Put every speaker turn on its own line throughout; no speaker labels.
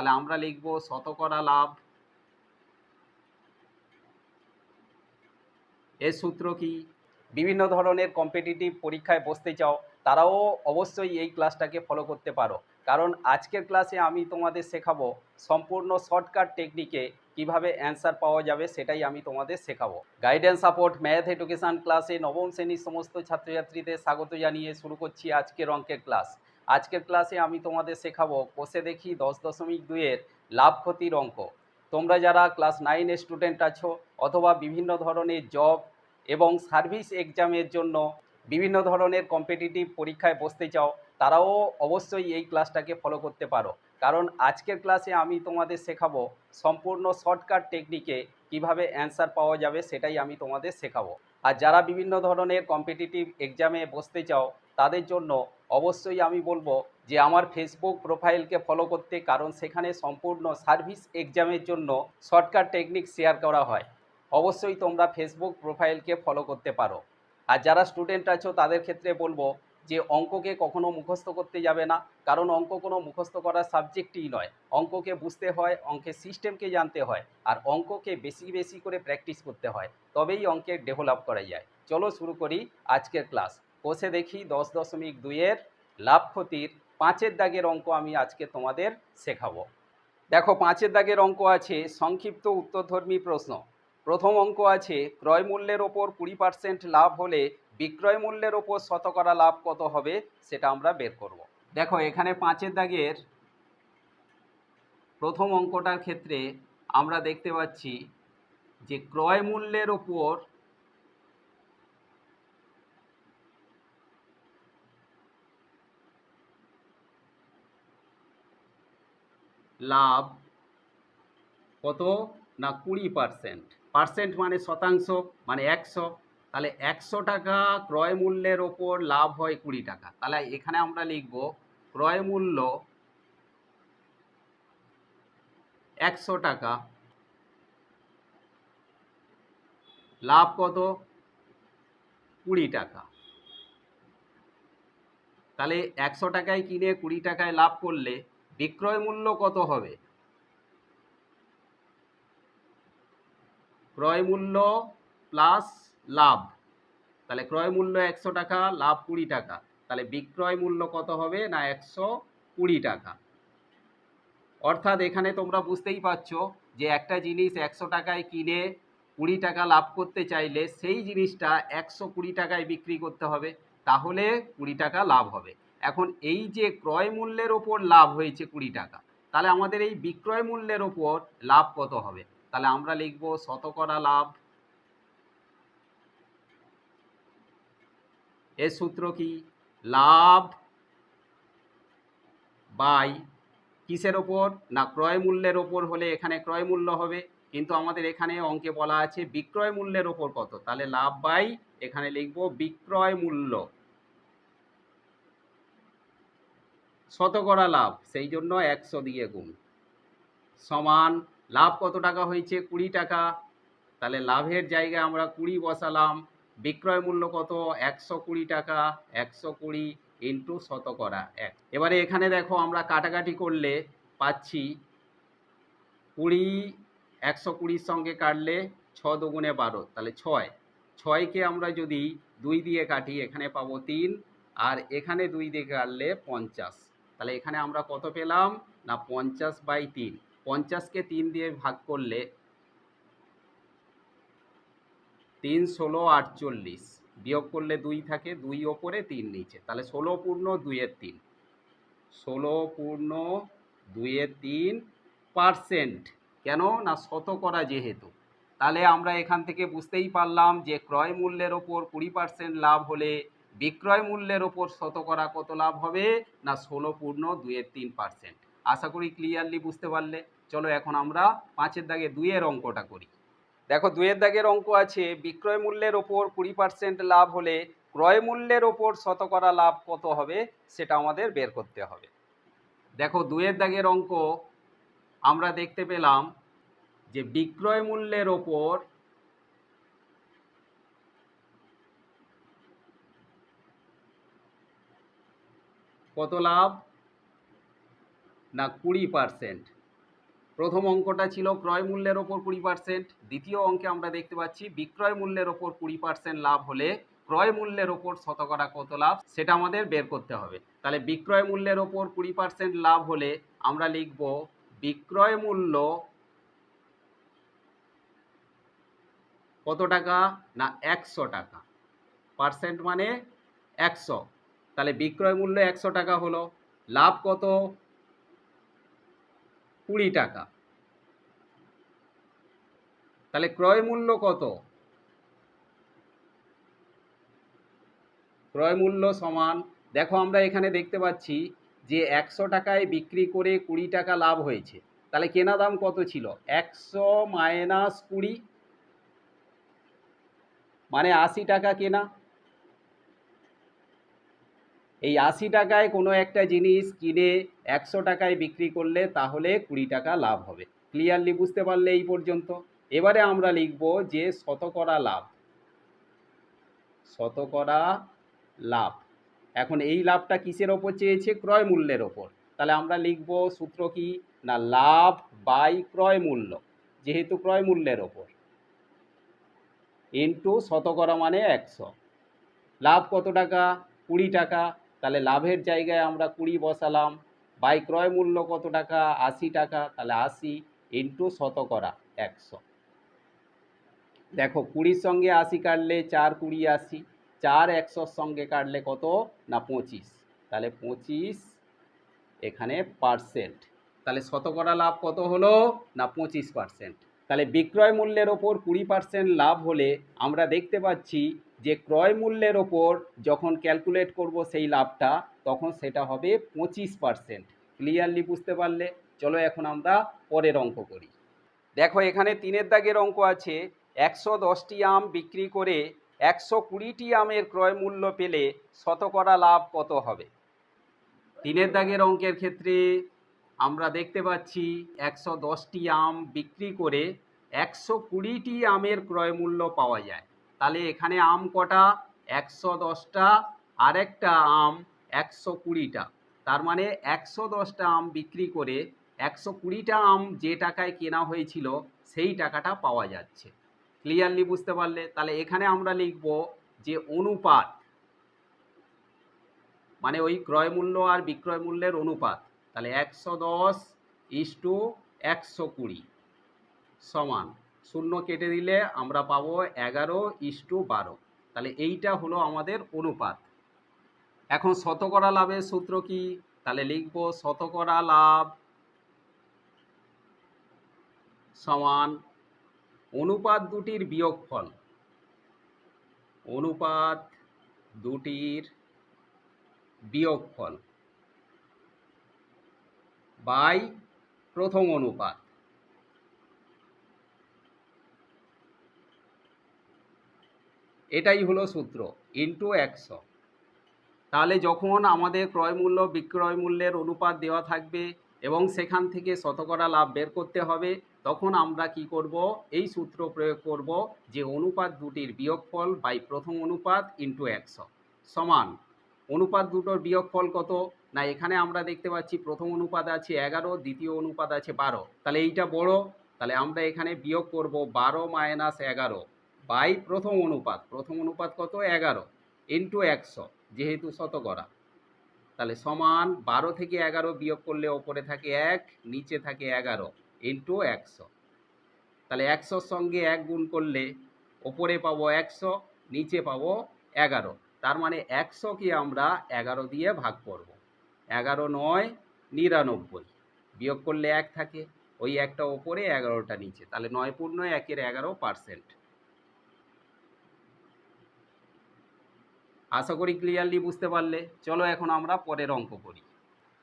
তাহলে আমরা লিখব শতকরা লাভ। এর সূত্র কি? বিভিন্ন ধরনের কম্পিটিটিভ পরীক্ষায় বসতে চাও, তারাও অবশ্যই এই ক্লাসটাকে ফলো করতে পারো। কারণ আজকের ক্লাসে আমি তোমাদের শেখাবো সম্পূর্ণ শর্টকাট টেকনিকে কীভাবে অ্যান্সার পাওয়া যাবে সেটাই আমি তোমাদের শেখাবো। গাইডেন্স সাপোর্ট ম্যাথ এডুকেশন ক্লাসে নবম শ্রেণির সমস্ত ছাত্রছাত্রীদের স্বাগত জানিয়ে শুরু করছি আজকের অঙ্কের ক্লাস আজকের ক্লাসে আমি তোমাদের শেখাবো কোষে দেখি দশ দশমিক দুইয়ের লাভ ক্ষতির অঙ্ক। তোমরা যারা ক্লাস নাইনের স্টুডেন্ট আছো অথবা বিভিন্ন ধরনের জব এবং সার্ভিস এক্সামের জন্য বিভিন্ন ধরনের কম্পিটিটিভ পরীক্ষায় বসতে চাও, তারাও অবশ্যই এই ক্লাসটাকে ফলো করতে পারো। কারণ আজকের ক্লাসে আমি তোমাদের শেখাবো সম্পূর্ণ শর্টকাট টেকনিকে কীভাবে অ্যান্সার পাওয়া যাবে সেটাই আমি তোমাদের শেখাবো। আর যারা বিভিন্ন ধরনের কম্পিটিটিভ এক্সামে বসতে চাও, তাদের জন্য অবশ্যই আমি বলব যে আমার ফেসবুক প্রোফাইলকে ফলো করতে, কারণ সেখানে সম্পূর্ণ সার্ভিস এক্সামের জন্য শর্টকাট টেকনিক শেয়ার করা হয়। অবশ্যই তোমরা ফেসবুক প্রোফাইলকে ফলো করতে পারো। আর যারা স্টুডেন্ট আছো, তাদের ক্ষেত্রে বলব যে অঙ্ককে কখনো মুখস্থ করতে যাবে না। কারণ অঙ্ক কোনো মুখস্থ করার সাবজেক্টই নয়। অঙ্ককে বুঝতে হয়, অঙ্কের সিস্টেমকে জানতে হয় আর অঙ্ককে বেশি বেশি করে প্র্যাকটিস করতে হয়। তবেই অঙ্কের ডেভেলপ করা যায়। চলো শুরু করি আজকের ক্লাস। কোষে দেখি দশ দশমিক দুইয়ের লাভ ক্ষতির পাঁচের দাগের অঙ্ক আমি আজকে তোমাদের শেখাবো। দেখো পাঁচের দাগের অঙ্ক আছে সংক্ষিপ্ত উত্তরধর্মী প্রশ্ন। প্রথম অঙ্ক আছে ক্রয় মূল্যের ওপর কুড়ি পার্সেন্ট লাভ হলে বিক্রয় মূল্যের ওপর শতকরা লাভ কত হবে সেটা আমরা বের করব। দেখো, এখানে পাঁচের দাগের প্রথম অঙ্কটার ক্ষেত্রে আমরা দেখতে পাচ্ছি যে ক্রয় মূল্যের ওপর লাভ কত না কুড়ি পার্সেন্ট? পার্সেন্ট মানে শতাংশ মানে একশো। তাহলে একশো টাকা ক্রয় মূল্যের ওপর লাভ হয় কুড়ি টাকা। তাহলে এখানে আমরা লিখব ক্রয় মূল্য একশো টাকা, লাভ কত? কুড়ি টাকা। তাহলে একশো টাকায় কিনে কুড়ি টাকায় লাভ করলে বিক্রয় মূল্য কত হবে? ক্রয় মূল্য প্লাস লাভ। তাহলে ক্রয় মূল্য একশো টাকা, লাভ কুড়ি টাকা। তাহলে বিক্রয় মূল্য কত হবে না একশো কুড়ি টাকা? অর্থাৎ এখানে তোমরা বুঝতেই পারছ যে একটা জিনিস একশো টাকায় কিনে কুড়ি টাকা লাভ করতে চাইলে সেই জিনিসটা একশো কুড়ি টাকায় বিক্রি করতে হবে, তাহলে কুড়ি টাকা লাভ হবে। এখন এই যে ক্রয় মূল্যের ওপর লাভ হয়েছে কুড়ি টাকা, তাহলে আমাদের এই বিক্রয় মূল্যের ওপর লাভ কত হবে? তাহলে আমরা লিখব শতকরা লাভ এর সূত্র কি? লাভ বাই কিসের ওপর? না, ক্রয় মূল্যের ওপর হলে এখানে ক্রয় মূল্য হবে। কিন্তু আমাদের এখানে অঙ্কে বলা আছে বিক্রয় মূল্যের ওপর কত? তাহলে লাভ বাই, এখানে লিখব বিক্রয় মূল্য। শতকরা লাভ, সেই জন্য একশো দিয়ে গুণ। সমান, লাভ কত টাকা হয়েছে? কুড়ি টাকা। তাহলে লাভের জায়গায় আমরা কুড়ি বসালাম। বিক্রয় মূল্য কত? একশো কুড়ি টাকা। একশো কুড়ি ইন্টু শতকরা এক। এবারে এখানে দেখো আমরা কাটাকাটি করলে পাচ্ছি কুড়ি, একশো কুড়ির সঙ্গে কাটলে ছ দুগুণে বারো। তাহলে ছয়। ছয়কে আমরা যদি দুই দিয়ে কাটি, এখানে পাবো তিন আর এখানে দুই দিয়ে কাটলে পঞ্চাশ। তাহলে এখানে আমরা কত পেলাম? না, পঞ্চাশ বাই তিন। পঞ্চাশকে তিন দিয়ে ভাগ করলে তিন ষোলো আটচল্লিশ। বিয়োগ করলে দুই থাকে, দুই ওপরে, তিন নিচে। তাহলে ষোলো পূর্ণ দুইয়ের তিন। ষোলো পূর্ণ দুইয়ের তিন পার্সেন্ট। কেন? না শতকরা যেহেতু। তাহলে আমরা এখান থেকে বুঝতেই পারলাম যে ক্রয় মূল্যের ওপর কুড়ি পার্সেন্ট লাভ হলে বিক্রয় মূল্যের ওপর শতকরা কত লাভ হবে? না ষোলো পূর্ণ দুইয়ের তিন পার্সেন্ট। আশা করি ক্লিয়ারলি বুঝতে পারলে। চলো এখন আমরা পাঁচের দাগে দুইয়ের অঙ্কটা করি। দেখো দুয়ের দাগের অঙ্ক আছে, বিক্রয় মূল্যের ওপর কুড়ি পার্সেন্ট লাভ হলে ক্রয় মূল্যের ওপর শতকরা লাভ কত হবে সেটা আমাদের বের করতে হবে। দেখো দুয়ের দাগের অঙ্ক, আমরা দেখতে পেলাম যে বিক্রয় মূল্যের ওপর কত লাভ? না কুড়ি পার্সেন্ট প্রথম অঙ্কটা ছিল ক্রয় মূল্যের ওপর কুড়ি পার্সেন্ট দ্বিতীয় অঙ্কে আমরা দেখতে পাচ্ছি বিক্রয় মূল্যের ওপর কুড়ি পার্সেন্ট লাভ হলে ক্রয় মূল্যের ওপর শতকরা কত লাভ সেটা আমাদের বের করতে হবে। তাহলে বিক্রয় মূল্যের ওপর কুড়ি পার্সেন্ট লাভ হলে আমরা লিখব বিক্রয় মূল্য কত টাকা? না, একশো টাকা। পার্সেন্ট মানে একশো। তাহলে বিক্রয় মূল্য একশো টাকা হলো। লাভ কত? কুড়ি টাকা। তাহলে ক্রয় মূল্য কত? ক্রয় মূল্য সমান, দেখো আমরা এখানে দেখতে পাচ্ছি যে একশো টাকায় বিক্রি করে কুড়ি টাকা লাভ হয়েছে। তাহলে কেনা দাম কত ছিল? একশো মাইনাস কুড়ি মানে আশি টাকা কেনা। এই আশি টাকায় কোনো একটা জিনিস কিনে একশো টাকায় বিক্রি করলে তাহলে কুড়ি টাকা লাভ হবে। ক্লিয়ারলি বুঝতে পারলে এই পর্যন্ত। এবারে আমরা লিখব যে শতকরা লাভ। শতকরা লাভ। এখন এই লাভটা কিসের ওপর চেয়েছে? ক্রয় মূল্যের ওপর। তাহলে আমরা লিখব সূত্র কি? না, লাভ বাই ক্রয় মূল্য, যেহেতু ক্রয় মূল্যের ওপর। ইন্টু শতকরা মানে একশো। লাভ কত টাকা? কুড়ি টাকা। তাহলে লাভের জায়গায় আমরা কুড়ি বসালাম, বাই ক্রয় মূল্য কত টাকা? আশি টাকা, তাহলে আশি ইন্টু শতকরা একশো। দেখো, কুড়ির সঙ্গে আশি কাটলে চার, কুড়ি, আশি, চার একশোর সঙ্গে কাটলে কত? না, পঁচিশ। তাহলে পঁচিশ এখানে পার্সেন্ট তাহলে শতকরা লাভ কত হলো? না, পঁচিশ পার্সেন্ট তাহলে বিক্রয় মূল্যের ওপর কুড়ি পার্সেন্ট লাভ হলে আমরা দেখতে পাচ্ছি যে ক্রয় মূল্যের ওপর যখন ক্যালকুলেট করব সেই লাভটা, তখন সেটা হবে পঁচিশ পার্সেন্ট ক্লিয়ারলি বুঝতে পারলে? চলো এখন আমরা পরের অঙ্ক করি। দেখো, এখানে তিনের দাগের অঙ্ক আছে। একশো দশটি আম বিক্রি করে একশো কুড়িটি আমের ক্রয় মূল্য পেলে শতকরা লাভ কত হবে? তিনের দাগের অঙ্কের ক্ষেত্রে আমরা দেখতে পাচ্ছি একশো দশটি আম বিক্রি করে একশো কুড়িটি আমের ক্রয় মূল্য পাওয়া যায়। তাহলে এখানে আম কটা? একশো দশটা। আরেকটা আম একশো কুড়িটা। তার মানে একশো দশটা আম বিক্রি করে একশো কুড়িটা আম যে টাকায় কেনা হয়েছিল সেই টাকাটা পাওয়া যাচ্ছে। ক্লিয়ারলি বুঝতে পারলে? তাহলে এখানে আমরা লিখব যে অনুপাত। মানে ওই ক্রয় মূল্য আর বিক্রয় মূল্যের অনুপাত। তাহলে একশো দশ ইস টু একশো কুড়ি। সমান। শূন্য কেটে দিলে আমরা পাবো এগারো ইস্টু বারো। তাহলে এইটা হলো আমাদের অনুপাত। এখন শতকরা লাভের সূত্র কি? তাহলে লিখব শতকরা লাভ সমান অনুপাত দুটির বিয়োগফল। অনুপাত দুটির বিয়োগফল। বাই প্রথম অনুপাত। এটাই হলো সূত্র ইন্টু একশো। তাহলে যখন আমাদের ক্রয় মূল্য, বিক্রয় মূল্যের অনুপাত দেওয়া থাকবে এবং সেখান থেকে শতকরা লাভ বের করতে হবে, তখন আমরা কি করব? এই সূত্র প্রয়োগ করব যে অনুপাত দুটির বিয়োগফল বাই প্রথম অনুপাত ইন্টু একশো। সমান, অনুপাত দুটোর বিয়োগফল কত? না, এখানে আমরা দেখতে পাচ্ছি প্রথম অনুপাত আছে এগারো, দ্বিতীয় অনুপাত আছে বারো। তাহলে এইটা বড়, তাহলে আমরা এখানে বিয়োগ করব বারো মাইনাস এগারো। বাই প্রথম অনুপাত। প্রথম অনুপাত কত? এগারো। ইন্টু একশো, যেহেতু শতকরা। তাহলে সমান বারো থেকে এগারো বিয়োগ করলে ওপরে থাকে এক, নিচে থাকে এগারো ইন্টু একশো। তাহলে একশোর সঙ্গে এক গুণ করলে ওপরে পাবো একশো, নিচে পাবো এগারো। তার মানে একশোকে আমরা এগারো দিয়ে ভাগ করব। এগারো নয়, নিরানব্বই। বিয়োগ করলে এক থাকে, ওই একটা ওপরে, এগারোটা নিচে। তাহলে নয় পূর্ণ একের এগারো পার্সেন্ট। আশা করি ক্লিয়ারলি বুঝতে পারলে। চলো এখন আমরা পরের অঙ্ক করি।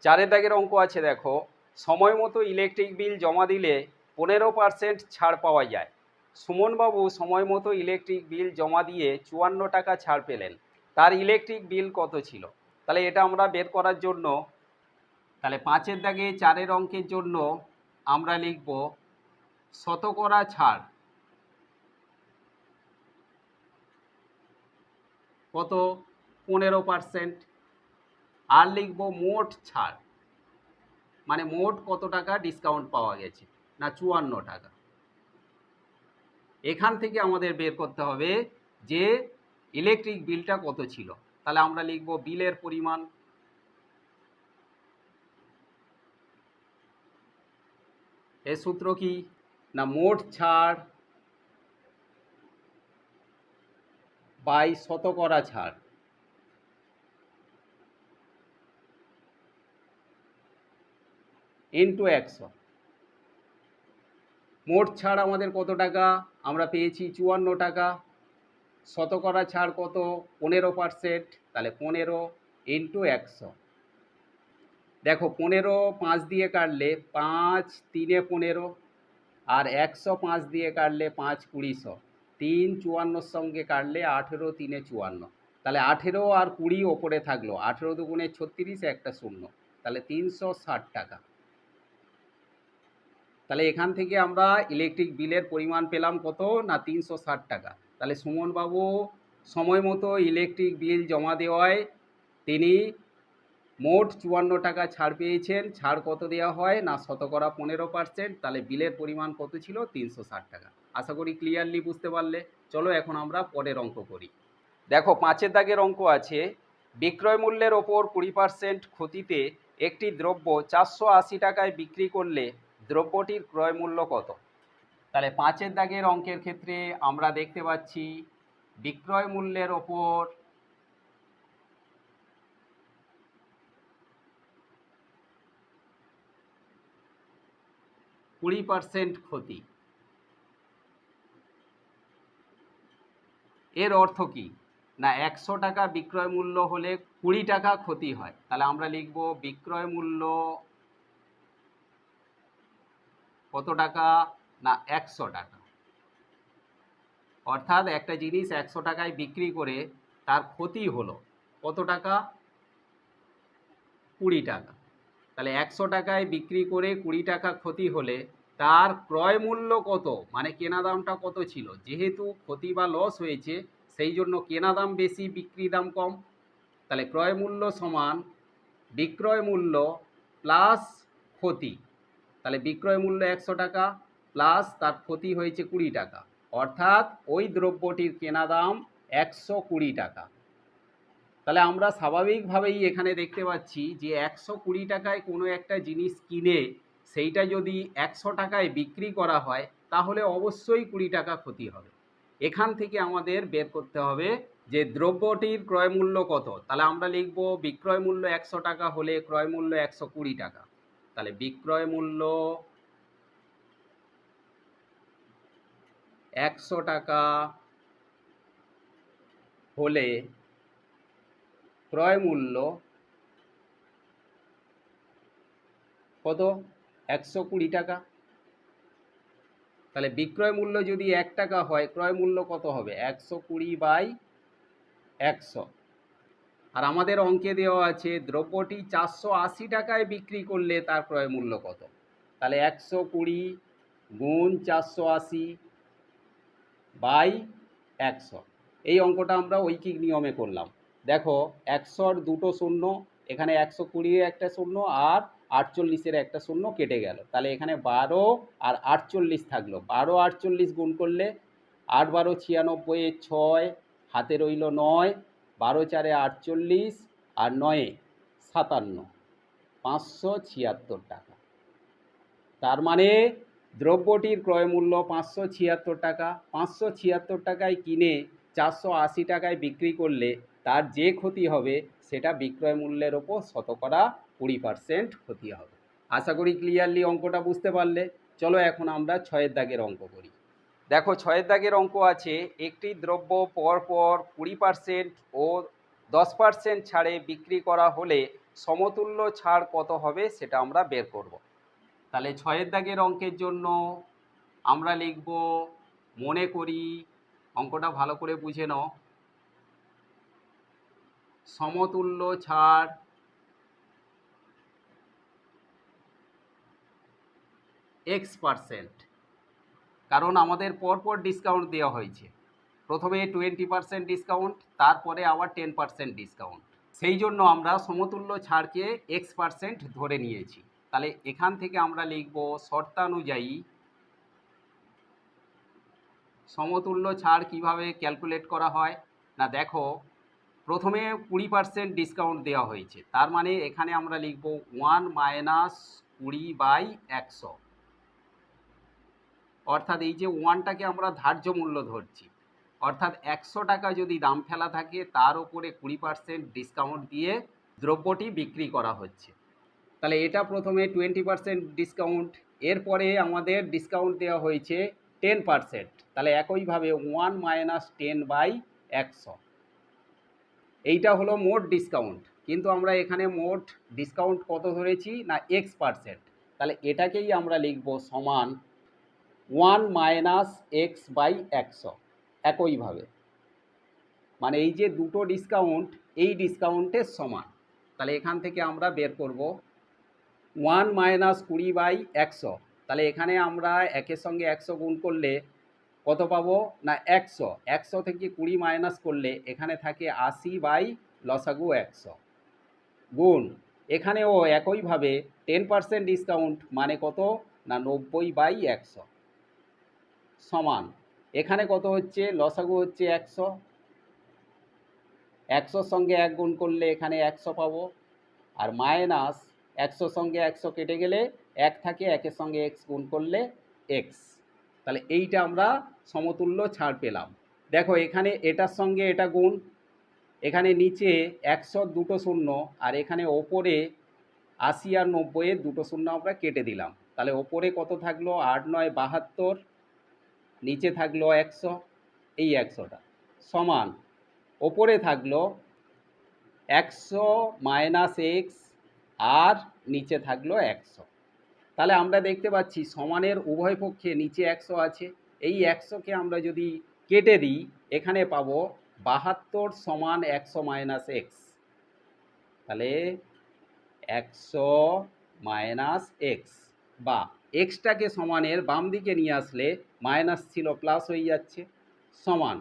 চারের দাগের অঙ্ক আছে, দেখো। সময় মতো ইলেকট্রিক বিল জমা দিলে পনেরো পার্সেন্ট ছাড় পাওয়া যায়। সুমনবাবু সময় মতো ইলেকট্রিক বিল জমা দিয়ে চুয়ান্ন টাকা ছাড় পেলেন। তার ইলেকট্রিক বিল কত ছিল? তাহলে এটা আমরা বের করার জন্য, তাহলে পাঁচের দাগে চারের অঙ্কের জন্য আমরা লিখব শতকরা ছাড়। কত? পনেরো পার্সেন্ট আর লিখব মোট ছাড়। মানে মোট কত টাকা ডিসকাউন্ট পাওয়া গেছে? না, চুয়ান্ন টাকা। এখান থেকে আমাদের বের করতে হবে যে ইলেকট্রিক বিলটা কত ছিল। তাহলে আমরা লিখব বিলের পরিমাণ। এর সূত্র কি? না, মোট ছাড়। বাই শতকরা ছাড়। ইন্টু একশো। মোট ছাড় আমাদের কত টাকা? আমরা পেয়েছি চুয়ান্ন টাকা। শতকরা ছাড় কত? পনেরো পারসেন্ট তাহলে পনেরো ইন্টু একশো। দেখো, পনেরো পাঁচ দিয়ে কাটলে পাঁচ, তিনে পনেরো। আর একশো পাঁচ দিয়ে কাটলে পাঁচ কুড়িশো তিন চুয়ান্নর সঙ্গে কাটলে আঠেরো, তিনে চুয়ান্ন। তাহলে আঠেরো আর কুড়ি ওপরে থাকল। আঠেরো দুগুণে ছত্রিশ, একটা শূন্য। তাহলে তিনশো ষাট টাকা। তাহলে এখান থেকে আমরা ইলেকট্রিক বিলের পরিমাণ পেলাম কত? না, তিনশো ষাট টাকা। তাহলে সুমনবাবু, সময় মতো ইলেকট্রিক বিল জমা দেওয়ায় তিনি মোট চুয়ান্ন টাকা ছাড় পেয়েছেন। ছাড় কত দেওয়া হয়? না শতকরা পনেরো পার্সেন্ট তাহলে বিলের পরিমাণ কত ছিল? তিনশো ষাট টাকা। আশা করি ক্লিয়ারলি বুঝতে পারলে। চলো এখন আমরা পরের অঙ্ক করি। দেখো, পাঁচের দাগের অঙ্ক আছে। বিক্রয় মূল্যের ওপর কুড়ি পার্সেন্ট ক্ষতিতে একটি দ্রব্য চারশো আশি টাকায় বিক্রি করলে দ্রব্যটির ক্রয় মূল্য কত? তাহলে পাঁচের দাগের অঙ্কের ক্ষেত্রে আমরা দেখতে পাচ্ছি, বিক্রয় মূল্যের ওপর কুড়ি পার্সেন্ট ক্ষতি। এর অর্থ কি? না, একশো টাকা বিক্রয় মূল্য হলে কুড়ি টাকা ক্ষতি হয়। তাহলে আমরা লিখব বিক্রয় মূল্য কত টাকা? না, একশো টাকা। অর্থাৎ একটা জিনিস একশো টাকায় বিক্রি করে তার ক্ষতি হলো কত টাকা? কুড়ি টাকা। তাহলে একশো টাকায় বিক্রি করে কুড়ি টাকা ক্ষতি হলে তার ক্রয় মূল্য কত? মানে কেনা দামটা কত ছিল? যেহেতু ক্ষতি বা লস হয়েছে, সেই জন্য কেনা দাম বেশি, বিক্রি দাম কম। তাহলে ক্রয় মূল্য সমান বিক্রয় মূল্য প্লাস ক্ষতি। তাহলে বিক্রয় মূল্য একশো টাকা প্লাস তার ক্ষতি হয়েছে কুড়ি টাকা। অর্থাৎ ওই দ্রব্যটির কেনা দাম একশো কুড়ি টাকা। তাহলে আমরা স্বাভাবিকভাবেই এখানে দেখতে পাচ্ছি যে একশো কুড়ি টাকায় কোনো একটা জিনিস কিনে সেইটা যদি একশো টাকায় বিক্রি করা হয়, তাহলে অবশ্যই কুড়ি টাকা ক্ষতি হবে। এখান থেকে আমাদের বের করতে হবে যে দ্রব্যটির ক্রয় মূল্য কত। তাহলে আমরা লিখব বিক্রয় মূল্য একশো টাকা হলে ক্রয় মূল্য একশো কুড়ি টাকা। তাহলে বিক্রয় মূল্য একশো টাকা হলে ক্রয় মূল্য কত? একশো কুড়ি টাকা। তাহলে বিক্রয় মূল্য যদি এক টাকা হয়, ক্রয় মূল্য কত হবে? একশো কুড়ি বাই একশো। আর আমাদের অঙ্কে দেওয়া আছে, দ্রব্যটি চারশো আশি টাকায় বিক্রি করলে তার ক্রয় মূল্য কত? তাহলে একশো কুড়ি গুণ চারশো আশি বাই একশো। এই অঙ্কটা আমরা ঐকিক নিয়মে করলাম। দেখো, একশোর দুটো শূন্য, এখানে একশো কুড়ির একটা শূন্য আর আটচল্লিশের একটা শূন্য কেটে গেল। তাহলে এখানে বারো আর আটচল্লিশ থাকল। বারো, আটচল্লিশ গুণ করলে আট বারো ছিয়ানব্বই, ছয় হাতে রইল নয়, বারো চারে আটচল্লিশ আর নয়ে সাতান্ন, পাঁচশো ছিয়াত্তর টাকা। তার মানে দ্রব্যটির ক্রয় মূল্য পাঁচশো ছিয়াত্তর টাকা। পাঁচশো ছিয়াত্তর টাকায় কিনে চারশো আশি টাকায় বিক্রি করলে তার যে ক্ষতি হবে, সেটা বিক্রয় মূল্যের ওপর শতকরা কুড়ি পার্সেন্ট ক্ষতি হবে। আশা করি ক্লিয়ারলি অঙ্কটা বুঝতে পারলে। চলো এখন আমরা ছয়ের দাগের অঙ্ক করি। দেখো, ছয়ের দাগের অঙ্ক আছে, একটি দ্রব্য পরপর কুড়ি পার্সেন্ট ও দশ পার্সেন্ট ছাড়ে বিক্রি করা হলে সমতুল্য ছাড় কত হবে, সেটা আমরা বের করব। তাহলে ছয়ের দাগের অঙ্কের জন্য আমরা লিখব, মনে করি, অঙ্কটা ভালো করে বুঝে নাও। সমতুল্য ছাড়। এক্স পার্সেন্ট কারণ আমাদের পরপর ডিসকাউন্ট দেওয়া হয়েছে। প্রথমে টোয়েন্টি পার্সেন্ট ডিসকাউন্ট তারপরে আবার টেন পার্সেন্ট ডিসকাউন্ট সেই জন্য আমরা সমতুল্য ছাড়কে এক্স পার্সেন্ট ধরে নিয়েছি। তাহলে এখান থেকে আমরা লিখব শর্তানুযায়ী সমতুল্য ছাড় কীভাবে ক্যালকুলেট করা হয়? না, দেখো প্রথমে কুড়ি পার্সেন্ট ডিসকাউন্ট দেওয়া হয়েছে। তার মানে এখানে আমরা লিখব ওয়ান মাইনাস কুড়ি বাই একশো। অর্থাৎ এই যে ওয়ানটাকে আমরা ধার্য মূল্য ধরছি। অর্থাৎ একশো টাকা যদি দাম ফেলা থাকে, তার উপরে কুড়ি পার্সেন্ট ডিসকাউন্ট দিয়ে দ্রব্যটি বিক্রি করা হচ্ছে। তাহলে এটা প্রথমে টোয়েন্টি পার্সেন্ট ডিসকাউন্ট এরপরে আমাদের ডিসকাউন্ট দেওয়া হয়েছে টেন পার্সেন্ট তাহলে একইভাবে ওয়ান মাইনাস টেন বাই একশো। এইটা হলো মোট ডিসকাউন্ট কিন্তু আমরা এখানে মোট ডিসকাউন্ট কত ধরেছি? না এক্স পার্সেন্ট তাহলে এটাকেই আমরা লিখব সমান ওয়ান মাইনাস এক্স বাই একশো। একইভাবে মানে এই যে দুটো ডিসকাউন্ট এই ডিসকাউন্টের সমান। তাহলে এখান থেকে আমরা বের করব ওয়ান মাইনাস কুড়ি বাই একশো। তাহলে এখানে আমরা একের সঙ্গে একশো গুণ করলে কত পাবো? না, একশো। একশো থেকে কুড়ি মাইনাস করলে এখানে থাকে আশি বাই লসাগু একশো। গুণ, এখানেও একইভাবে টেন পার্সেন্ট ডিসকাউন্ট মানে কত? না, নব্বই বাই একশো। সমান, এখানে কত হচ্ছে? লসাগু হচ্ছে একশো। একশোর সঙ্গে এক গুণ করলে এখানে একশো পাবো। আর মাইনাস একশোর সঙ্গে একশো কেটে গেলে এক থাকে, একের সঙ্গে এক্স গুণ করলে এক্স। তাহলে এইটা আমরা সমতুল্য ছাড় পেলাম। দেখো, এখানে এটার সঙ্গে এটা গুণ, এখানে নিচে একশো দুটো শূন্য আর এখানে ওপরে আশি আর নব্বইয়ের দুটো শূন্য আমরা কেটে দিলাম। তাহলে ওপরে কত থাকল? আট নয় বাহাত্তর, নিচে থাকল একশো, এই একশোটা। সমান, ওপরে থাকল একশো মাইনাস এক্স আর নিচে থাকল একশো। তাহলে আমরা দেখতে পাচ্ছি সমানের উভয় পক্ষে নিচে একশো আছে এই একশোকে আমরা যদি কেটে দিই, এখানে পাবো বাহাত্তর সমান একশো মাইনাস এক্স। তাহলে একশো মাইনাস এক্স। বা এক্সটাকে সমানের বাম দিকে নিয়ে আসলে মাইনাস ছিল প্লাস হয়ে যাচ্ছে, সমান।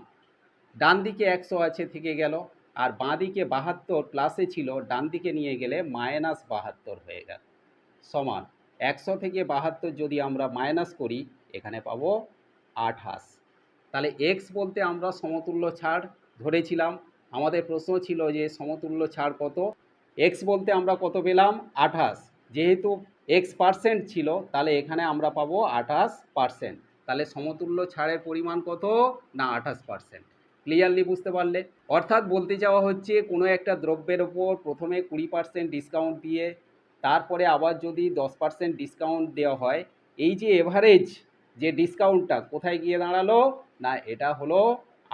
ডান দিকে একশো আছে, থেকে গেল। আর বাঁ দিকে বাহাত্তর প্লাসে ছিল, ডান দিকে নিয়ে গেলে মাইনাস বাহাত্তর হয়ে গেল, সমান। একশো থেকে বাহাত্তর যদি আমরা মাইনাস করি, এখানে পাবো আঠাশ তাহলে এক্স বলতে আমরা সমতুল্য ছাড় ধরেছিলাম। আমাদের প্রশ্ন ছিল যে সমতুল্য ছাড় কত? এক্স বলতে আমরা কত পেলাম? আঠাশ যেহেতু এক্স পার্সেন্ট ছিল, তাহলে এখানে আমরা পাবো আঠাশ পার্সেন্ট তাহলে সমতুল্য ছাড়ের পরিমাণ কত? না আঠাশ পার্সেন্ট ক্লিয়ারলি বুঝতে পারলে? অর্থাৎ বলতে যাওয়া হচ্ছে কোনো একটা দ্রব্যের ওপর প্রথমে কুড়ি পার্সেন্ট ডিসকাউন্ট দিয়ে, তারপরে আবার যদি দশ পার্সেন্ট ডিসকাউন্ট দেওয়া হয়, এই যে এভারেজ যে ডিসকাউন্টটা কোথায় গিয়ে দাঁড়াল? না, এটা হলো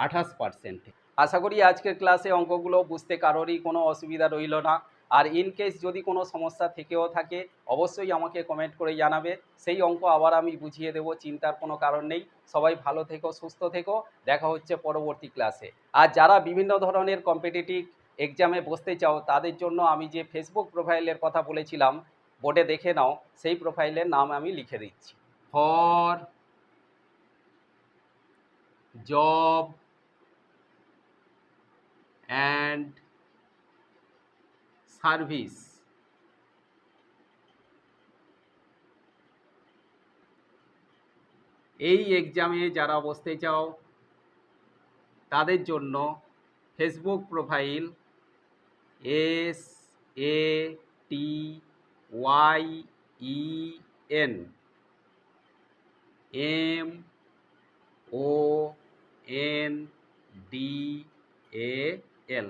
আঠাশ পার্সেন্ট আশা করি আজকের ক্লাসে অঙ্কগুলো বুঝতে কারোরই কোনো অসুবিধা রইল না। আর ইন কেস যদি কোনো সমস্যা থেকেও থাকে, অবশ্যই আমাকে কমেন্ট করে জানাবে। সেই অঙ্ক আবার আমি বুঝিয়ে দেব, চিন্তার কোনো কারণ নেই। সবাই ভালো থেকো, সুস্থ থেকো। দেখা হচ্ছে পরবর্তী ক্লাসে আর যারা বিভিন্ন ধরনের কম্পিটিটিভ এক্সামে বসতে চাও, তাদের জন্য আমি যে ফেসবুক প্রোফাইলের কথা বলেছিলাম বোর্ডে দেখে নাও। সেই প্রোফাইলের নাম আমি লিখে দিচ্ছি। ফর জব অ্যান্ড সার্ভিস এই এক্সামে যারা বসতে চাও, তাদের জন্য Facebook profile S A T Y E N M O N D A L